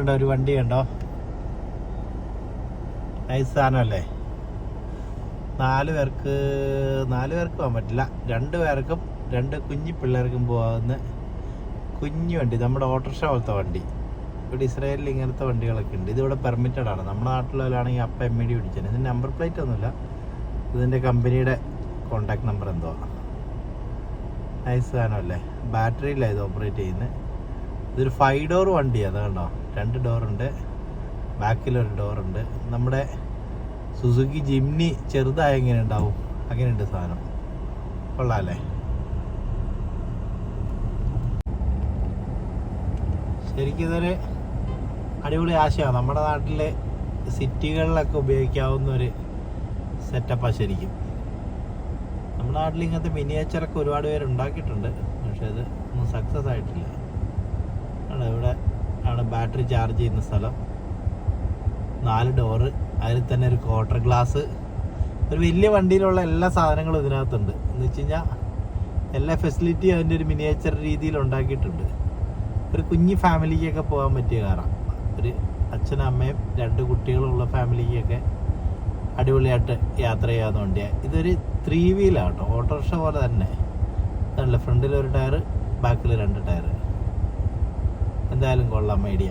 ഉണ്ടോ ഒരു വണ്ടി ഉണ്ടോ നൈസ് സാധനമല്ലേ? നാല് പേർക്ക് നാല് പേർക്ക് പോകാൻ പറ്റില്ല. രണ്ട് പേർക്കും രണ്ട് കുഞ്ഞു പിള്ളേർക്കും പോകാവുന്ന കുഞ്ഞു വണ്ടി നമ്മുടെ ഓട്ടോറിക്ഷ പോലത്തെ വണ്ടി. ഇവിടെ ഇസ്രായേലിൽ ഇങ്ങനത്തെ വണ്ടികളൊക്കെ ഉണ്ട്. ഇതിവിടെ പെർമിറ്റഡ് ആണ്. നമ്മുടെ നാട്ടിലുള്ളവരാണെങ്കിൽ അപ്പം എം ഇ ഡി പിടിച്ചത് ഇതിന്റെ നമ്പർ പ്ലേറ്റ് ഒന്നുമില്ല. ഇതിന്റെ കമ്പനിയുടെ കോണ്ടാക്ട് നമ്പർ എന്തോ നൈസ് സാധനമല്ലേ? ബാറ്ററിയിലാണ് ഇത് ഓപ്പറേറ്റ് ചെയ്യുന്നത്. ഇതൊരു ഫൈവ് ഡോർ വണ്ടിയാണ് അത് കണ്ടോ? രണ്ട് ഡോറുണ്ട് ബാക്കിലൊരു ഡോറുണ്ട് നമ്മുടെ സുസുക്കി ജിംനി ചെറുതായ എങ്ങനെ ഉണ്ടാവും? അങ്ങനെയുണ്ട് സാധനം. കൊള്ളാല്ലേ? ശരിക്കും ഇതൊരു അടിപൊളി ആശയമാണ്. നമ്മുടെ നാട്ടിലെ സിറ്റികളിലൊക്കെ ഉപയോഗിക്കാവുന്ന ഒരു സെറ്റപ്പാണ് ശരിക്കും. നമ്മുടെ നാട്ടിൽ ഇങ്ങനത്തെ മിനിയേച്ചറൊക്കെ ഒരുപാട് പേര് ഉണ്ടാക്കിയിട്ടുണ്ട്. പക്ഷെ അത് ഒന്നും സക്സസ് ആയിട്ടില്ല. ഇവിടെ ആണ് ബാറ്ററി ചാർജ് ചെയ്യുന്ന സ്ഥലം. നാല് ഡോറ് അതിൽ തന്നെ ഒരു ക്വാർട്ടർ ഗ്ലാസ് ഒരു വലിയ വണ്ടിയിലുള്ള എല്ലാ സാധനങ്ങളും ഇതിനകത്തുണ്ട്. എന്ന് വെച്ച് കഴിഞ്ഞാൽ എല്ലാ ഫെസിലിറ്റിയും അതിന്റെ ഒരു മിനിയേച്ചർ രീതിയിൽ ഉണ്ടാക്കിയിട്ടുണ്ട്. ഒരു കുഞ്ഞു ഫാമിലിക്കൊക്കെ പോകാൻ പറ്റിയ കാറാണ്. ഒരു അച്ഛനും അമ്മയും രണ്ട് കുട്ടികളുള്ള ഫാമിലിക്കൊക്കെ അടിപൊളിയായിട്ട് യാത്ര ചെയ്യാവുന്ന വണ്ടിയാണ് ഇതൊരു ത്രീ വീലാണ് കേട്ടോ ഓട്ടോറിക്ഷ പോലെ തന്നെ. അതല്ല ഫ്രണ്ടിൽ ഒരു ടയർ ബാക്കിൽ രണ്ട് ടയർ എന്തായാലും കൊള്ളാം ഐഡിയ